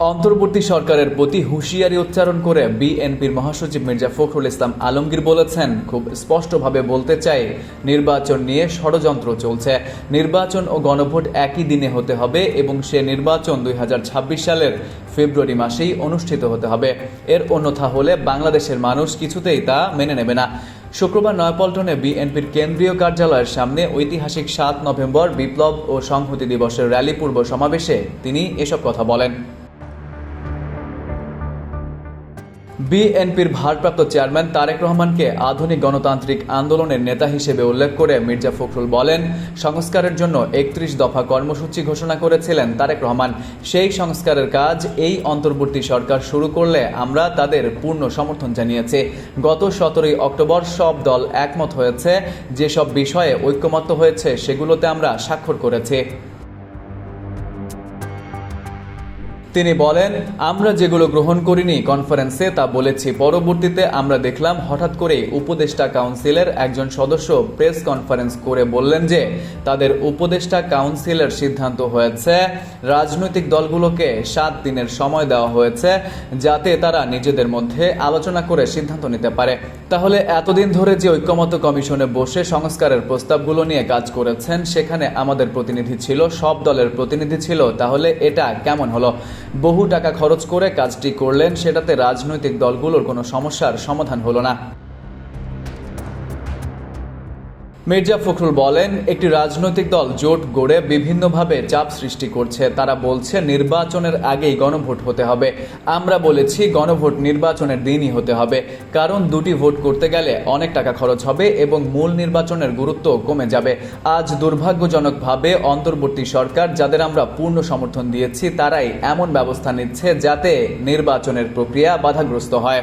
অন্তর্বর্তী সরকারের প্রতি হুঁশিয়ারি উচ্চারণ করে বিএনপির মহাসচিব মির্জা ফখরুল ইসলাম আলমগীর বলেছেন, খুব স্পষ্টভাবে বলতে চাই, নির্বাচন নিয়ে ষড়যন্ত্র চলছে। নির্বাচন ও গণভোট একই দিনে হতে হবে এবং সে নির্বাচন দুই হাজার ছাব্বিশ সালের ফেব্রুয়ারি মাসেই অনুষ্ঠিত হতে হবে। এর অন্যথা হলে বাংলাদেশের মানুষ কিছুতেই তা মেনে নেবে না। শুক্রবার নয়াপল্টনে বিএনপির কেন্দ্রীয় কার্যালয়ের সামনে ঐতিহাসিক সাত নভেম্বর বিপ্লব ও সংহতি দিবসের র্যালি পূর্ব সমাবেশে তিনি এসব কথা বলেন। বিএনপির ভারপ্রাপ্ত চেয়ারম্যান তারেক রহমানকে আধুনিক গণতান্ত্রিক আন্দোলনের নেতা হিসেবে উল্লেখ করে মির্জা ফখরুল বলেন, সংস্কারের জন্য একত্রিশ দফা কর্মসূচি ঘোষণা করেছিলেন তারেক রহমান। সেই সংস্কারের কাজ এই অন্তর্বর্তী সরকার শুরু করলে আমরা তাদের পূর্ণ সমর্থন জানিয়েছি। গত সতেরোই অক্টোবর সব দল একমত হয়েছে, যেসব বিষয়ে ঐক্যমত্য হয়েছে সেগুলোতে আমরা স্বাক্ষর করেছি। তিনি বলেন, আমরা যেগুলো গ্রহণ করিনি কনফারেন্সে তা বলেছি। পরবর্তীতে আমরা দেখলাম, হঠাৎ করেই উপদেষ্টা কাউন্সিলের একজন সদস্য প্রেস কনফারেন্স করে বললেন যে, তাদের উপদেষ্টা কাউন্সিলের সিদ্ধান্ত হয়েছে, রাজনৈতিক দলগুলোকে সাত দিনের সময় দেওয়া হয়েছে, যাতে তারা নিজেদের মধ্যে আলোচনা করে সিদ্ধান্ত নিতে পারে। তাহলে এতদিন ধরে যে ঐক্যমত কমিশনে বসে সংস্কারের প্রস্তাবগুলো নিয়ে কাজ করেছেন, সেখানে আমাদের প্রতিনিধি ছিল, সব দলের প্রতিনিধি ছিল, তাহলে এটা কেমন হলো? বহু টাকা খরচ করে কাজটি করলেন সেটাতে রাজনৈতিক দলগুলোর কোনো সমস্যার সমাধান হলো না। মির্জা ফখরুল বলেন, একটি রাজনৈতিক দল জোট গড়ে বিভিন্নভাবে চাপ সৃষ্টি করছে। তারা বলছে, নির্বাচনের আগেই গণভোট হতে হবে। আমরা বলেছি, গণভোট নির্বাচনের দিনই হতে হবে। কারণ দুটি ভোট করতে গেলে অনেক টাকা খরচ হবে এবং মূল নির্বাচনের গুরুত্ব কমে যাবে। আজ দুর্ভাগ্যজনকভাবে অন্তর্বর্তী সরকার যাদের আমরা পূর্ণ সমর্থন দিয়েছি, তারাই এমন ব্যবস্থা নিচ্ছে যাতে নির্বাচনের প্রক্রিয়া বাধাগ্রস্ত হয়।